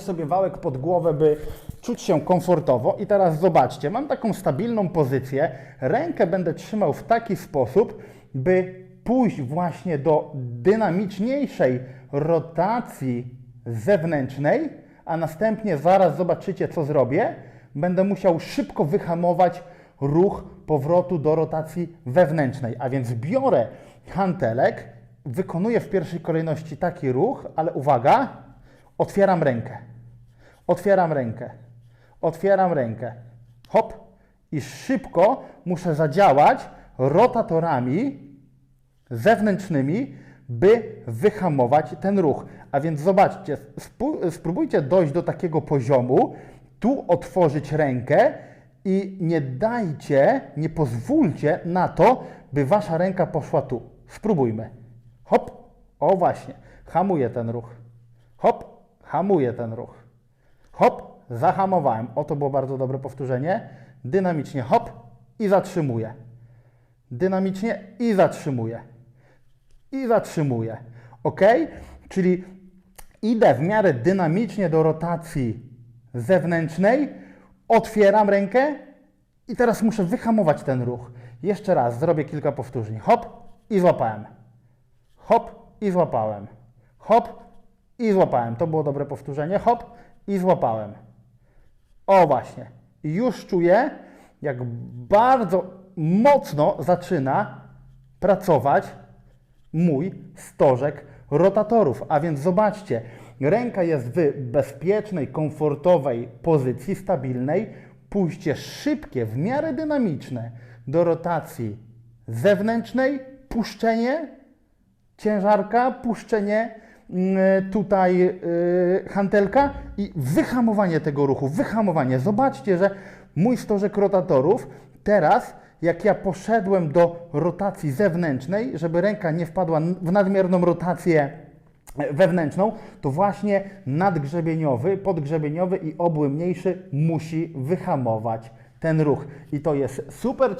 sobie wałek pod głowę, by czuć się komfortowo. I teraz zobaczcie, mam taką stabilną pozycję. Rękę będę trzymał w taki sposób, by pójść właśnie do dynamiczniejszej rotacji zewnętrznej, a następnie zaraz zobaczycie, co zrobię. Będę musiał szybko wyhamować ruch powrotu do rotacji wewnętrznej. A więc biorę hantelek, wykonuję w pierwszej kolejności taki ruch, ale uwaga, otwieram rękę. Otwieram rękę. Otwieram rękę. Hop. I szybko muszę zadziałać rotatorami zewnętrznymi, by wyhamować ten ruch. A więc zobaczcie, spróbujcie dojść do takiego poziomu, tu otworzyć rękę i nie dajcie, nie pozwólcie na to, by wasza ręka poszła tu. Spróbujmy. Hop. O właśnie. Hamuję ten ruch. Hop. Hamuję ten ruch. Hop. Zahamowałem. O, to było bardzo dobre powtórzenie. Dynamicznie hop i zatrzymuję. Dynamicznie i zatrzymuję i zatrzymuję. Ok? Czyli idę w miarę dynamicznie do rotacji zewnętrznej, otwieram rękę i teraz muszę wyhamować ten ruch. Jeszcze raz zrobię kilka powtórzeń. Hop i złapałem. Hop i złapałem. Hop i złapałem. To było dobre powtórzenie. Hop i złapałem. O właśnie. Już czuję, jak bardzo mocno zaczyna pracować mój stożek rotatorów. A więc zobaczcie, ręka jest w bezpiecznej, komfortowej pozycji, stabilnej. Pójście szybkie, w miarę dynamiczne do rotacji zewnętrznej, puszczenie ciężarka, puszczenie tutaj y, hantelka i wyhamowanie tego ruchu, wyhamowanie. Zobaczcie, że mój stożek rotatorów teraz, jak ja poszedłem do rotacji zewnętrznej, żeby ręka nie wpadła w nadmierną rotację wewnętrzną, to właśnie nadgrzebieniowy, podgrzebieniowy i obły mniejszy musi wyhamować ten ruch. I to jest super